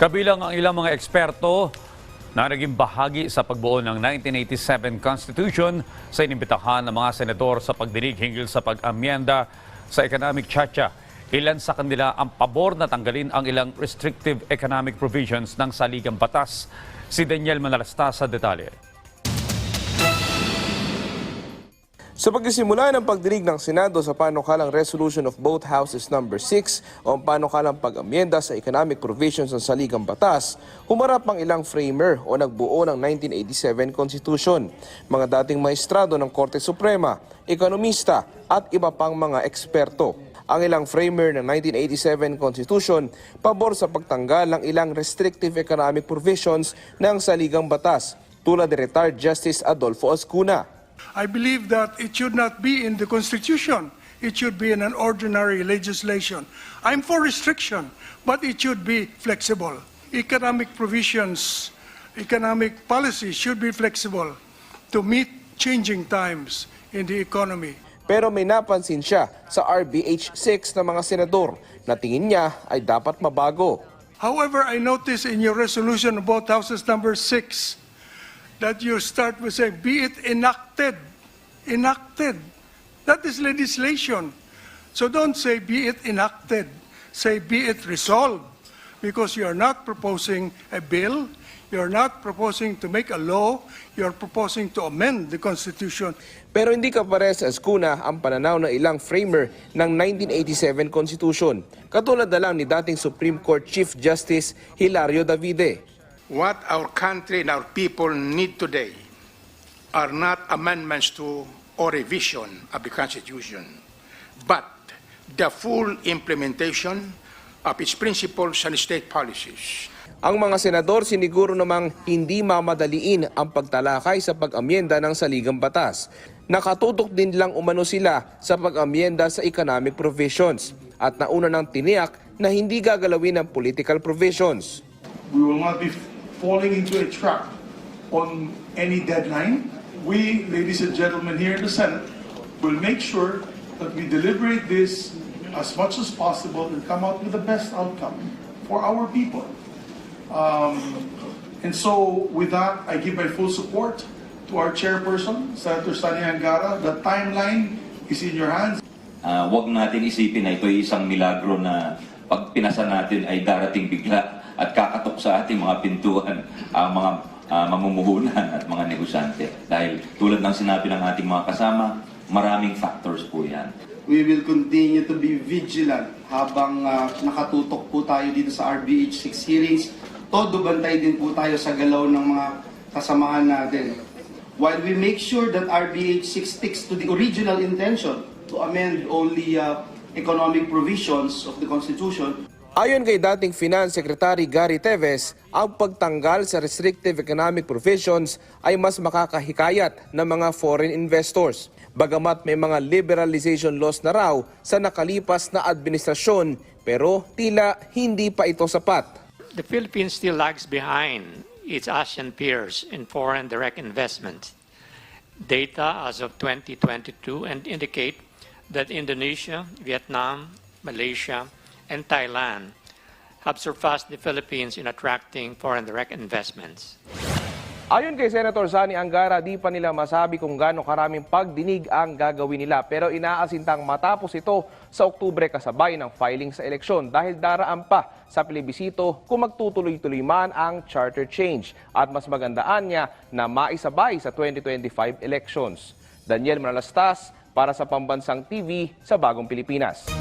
Kabilang ang ilang mga eksperto na naging bahagi sa pagbuo ng 1987 Constitution sa inimbitahan ng mga senador sa pagdinig hinggil sa pag-amyenda sa economic chacha. Ilan sa kanila ang pabor na tanggalin ang ilang restrictive economic provisions ng saligang batas. Si Daniel Manalasta sa detalye. Sa pagsisimula ng pagdinig ng Senado sa panukalang resolution of both houses number 6 o ang panukalang pag-amyenda sa economic provisions ng saligang batas, humarap ang ilang framer o nagbuo ng 1987 Constitution, mga dating maestrado ng Korte Suprema, ekonomista at iba pang mga eksperto. Ang ilang framer ng 1987 Constitution pabor sa pagtanggal ng ilang restrictive economic provisions ng saligang batas tulad ni retired Justice Adolfo Ascuna. I believe that it should not be in the Constitution. It should be in an ordinary legislation. I'm for restriction, but it should be flexible. Economic provisions, economic policy should be flexible to meet changing times in the economy. Pero may napansin siya sa RBH 6 ng mga senador na tingin niya ay dapat mabago. However, I notice in your resolution about houses number six that you start with saying, be it enacted. Enacted. That is legislation. So don't say be it enacted. Say be it resolved. Because you are not proposing a bill. You're not proposing to make a law. You're proposing to amend the Constitution. Pero hindi ka pare sa Ascuna ang pananaw ng ilang framer ng 1987 Constitution. Katulad na lang ni dating Supreme Court Chief Justice Hilario Davide. What our country and our people need today are not amendments to or revision of the Constitution, but the full implementation of its principles and state policies. Ang mga senador siniguro namang hindi mamadaliin ang pagtalakay sa pag-amyenda ng saligang batas. Nakatutok din lang umano sila sa pag-amyenda sa economic provisions at nauna ng tiniyak na hindi gagalawin ng political provisions. We will not be falling into a trap on any deadline. We, ladies and gentlemen, here in the Senate, will make sure that we deliberate this as much as possible and come out with the best outcome for our people. Um, and so, with that, I give my full support to our chairperson, Senator Sani Angara. The timeline is in your hands. Ah, wag natin isipin na ito isang milagro na pag pinasa natin ay darating bigla at kakatok sa ating mga pintuan ang mga ah, mamumuhunan at mga negosyante. Dahil tulad ng sinabi ng ating mga kasama, maraming factors po yan. we will continue to be vigilant habang ah, nakatutok po tayo dito sa RBH 6 hearings. Todo bantay din po tayo sa galaw ng mga kasamahan natin. While we make sure that RBH 6 sticks to the original intention to amend only ah, economic provisions of the Constitution, Ayon kay dating Finance Secretary Gary Teves, ang pagtanggal sa restrictive economic provisions ay mas makakahikayat ng mga foreign investors. Bagamat may mga liberalization laws na raw sa nakalipas na administrasyon, pero tila hindi pa ito sapat. the Philippines still lags behind its ASEAN peers in foreign direct investment. Data as of 2022 and indicate that Indonesia, Vietnam, Malaysia, and Thailand have surpassed the Philippines in attracting foreign direct investments. Ayon kay Senator Sani Angara, di pa nila masabi kung gaano karaming pagdinig ang gagawin nila pero inaasintang matapos ito sa Oktubre kasabay ng filing sa eleksyon dahil daraan pa sa plebisito kung magtutuloy-tuloy man ang charter change at mas magandaan niya na maisabay sa 2025 elections. Daniel Manalastas para sa Pambansang TV sa Bagong Pilipinas.